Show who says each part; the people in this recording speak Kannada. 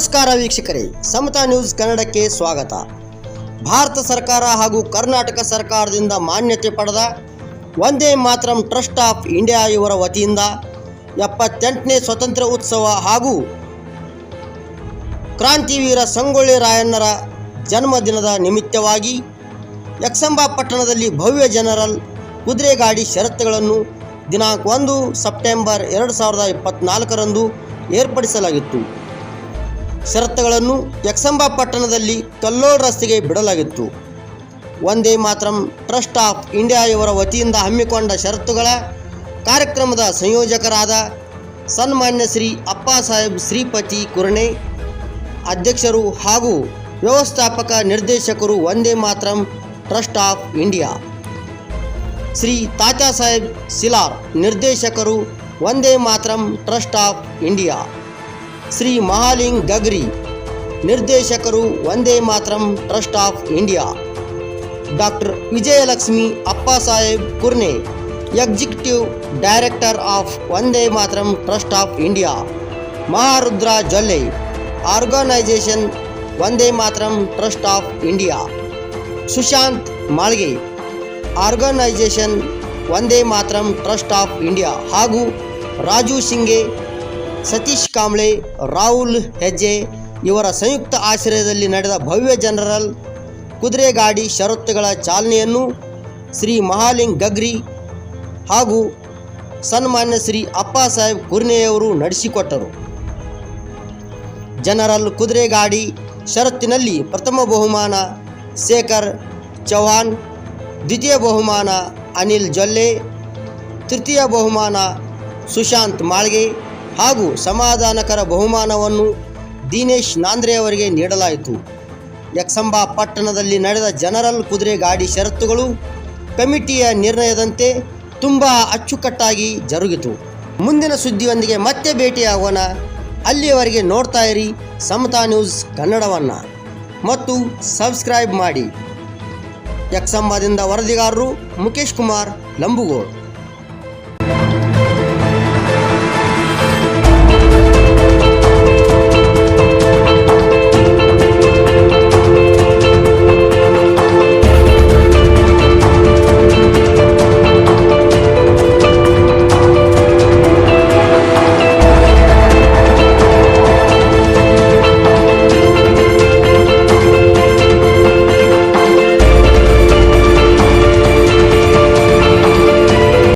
Speaker 1: ನಮಸ್ಕಾರ ವೀಕ್ಷಕರೇ, ಸಮತಾ ನ್ಯೂಸ್ ಕನ್ನಡಕ್ಕೆ ಸ್ವಾಗತ. ಭಾರತ ಸರ್ಕಾರ ಹಾಗೂ ಕರ್ನಾಟಕ ಸರ್ಕಾರದಿಂದ ಮಾನ್ಯತೆ ಪಡೆದ ಒಂದೇ ಮಾತರಂ ಟ್ರಸ್ಟ್ ಆಫ್ ಇಂಡಿಯಾ ಇವರ ವತಿಯಿಂದ ಎಪ್ಪತ್ತೆಂಟನೇ ಸ್ವತಂತ್ರ ಉತ್ಸವ ಹಾಗೂ ಕ್ರಾಂತಿವೀರ ಸಂಗೊಳ್ಳಿ ರಾಯಣ್ಣರ ಜನ್ಮದಿನದ ನಿಮಿತ್ತವಾಗಿ ಯಕ್ಷಂಬ ಪಟ್ಟಣದಲ್ಲಿ ಭವ್ಯ ಜನರಲ್ ಕುದುರೆಗಾಡಿ ಷರತ್ತುಗಳನ್ನು ದಿನಾಂಕ ಒಂದು ಸೆಪ್ಟೆಂಬರ್ ಎರಡು ಸಾವಿರದ ಇಪ್ಪತ್ತ್ನಾಲ್ಕರಂದು ಏರ್ಪಡಿಸಲಾಗಿತ್ತು. ಷರತ್ತುಗಳನ್ನು ಯಕ್ಷಂಬ ಪಟ್ಟಣದಲ್ಲಿ ಕಲ್ಲೋಳ್ ರಸ್ತೆಗೆ ಬಿಡಲಾಗಿತ್ತು. ಒಂದೇ ಮಾತ್ರಂ ಟ್ರಸ್ಟ್ ಆಫ್ ಇಂಡಿಯಾ ಇವರ ವತಿಯಿಂದ ಹಮ್ಮಿಕೊಂಡ ಷರತ್ತುಗಳ ಕಾರ್ಯಕ್ರಮದ ಸಂಯೋಜಕರಾದ ಸನ್ಮಾನ್ಯ ಶ್ರೀ ಅಪ್ಪಾ ಸಾಹೇಬ್ ಶ್ರೀಪತಿ ಕುರಣೆ, ಅಧ್ಯಕ್ಷರು ಹಾಗೂ ವ್ಯವಸ್ಥಾಪಕ ನಿರ್ದೇಶಕರು Vande Mataram trust of India. Shri Tata Saheb ಸಿಲಾರ್ ನಿರ್ದೇಶಕರು ಒಂದೇ Mataram trust of India. Shri Mahaling Gagri. ನಿರ್ದೇಶಕರು Vande Mataram trust of India. Doctor Vijayalakshmi Appa Saheb Kurne, executive director of Vande Mataram trust of India. Maharudra Jolle organisation Vande Mataram trust of India. Sushant Malge organisation Vande Mataram trust of India. ಹಾಗೂ ರಾಜು ಸಿಂಗೆ ಸತೀಶ್ ಕಾಂಬ್ಳೆ ರಾಹುಲ್ ಹೆಜ್ಜೆ ಇವರ ಸಂಯುಕ್ತ ಆಶ್ರಯದಲ್ಲಿ ನಡೆದ ಭವ್ಯ ಜನರಲ್ ಕುದುರೆಗಾಡಿ ಷರತ್ತುಗಳ ಚಾಲನೆಯನ್ನು ಶ್ರೀ ಮಹಾಲಿಂಗ್ ಗಗ್ರಿ ಹಾಗೂ ಸನ್ಮಾನ್ಯ ಶ್ರೀ ಅಪ್ಪಾ ಸಾಹೇಬ್ ಕುರ್ನೆಯವರು ನಡೆಸಿಕೊಟ್ಟರು. ಜನರಲ್ ಕುದುರೆಗಾಡಿ ಷರತ್ತಿನಲ್ಲಿ ಪ್ರಥಮ ಬಹುಮಾನ ಶೇಖರ್ ಚೌಹಾಣ್, ದ್ವಿತೀಯ ಬಹುಮಾನ ಅನಿಲ್ ಜೊಲ್ಲೆ, ತೃತೀಯ ಬಹುಮಾನ ಸುಶಾಂತ್ ಮಾಳ್ಗೆ ಹಾಗೂ ಸಮಾಧಾನಕರ ಬಹುಮಾನವನ್ನು ದಿನೇಶ್ ನಾಂದ್ರೆಯವರಿಗೆ ನೀಡಲಾಯಿತು. ಯಕ್ಸಂಬಾ ಪಟ್ಟಣದಲ್ಲಿ ನಡೆದ ಜನರಲ್ ಕುದುರೆ ಗಾಡಿ ಷರತ್ತುಗಳು ಕಮಿಟಿಯ ನಿರ್ಣಯದಂತೆ ತುಂಬ ಅಚ್ಚುಕಟ್ಟಾಗಿ ಜರುಗಿತು. ಮುಂದಿನ ಸುದ್ದಿಯೊಂದಿಗೆ ಮತ್ತೆ ಭೇಟಿಯಾಗೋಣ. ಅಲ್ಲಿಯವರೆಗೆ ನೋಡ್ತಾ ಇರಿ ಸಮತಾ ನ್ಯೂಸ್ ಕನ್ನಡವನ್ನು. ಮತ್ತು ಸಬ್ಸ್ಕ್ರೈಬ್ ಮಾಡಿ. ಯಕ್ಸಂಬಾದಿಂದ ವರದಿಗಾರರು ಮುಖೇಶ್ ಕುಮಾರ್ ಲಂಬುಗೋಡ್.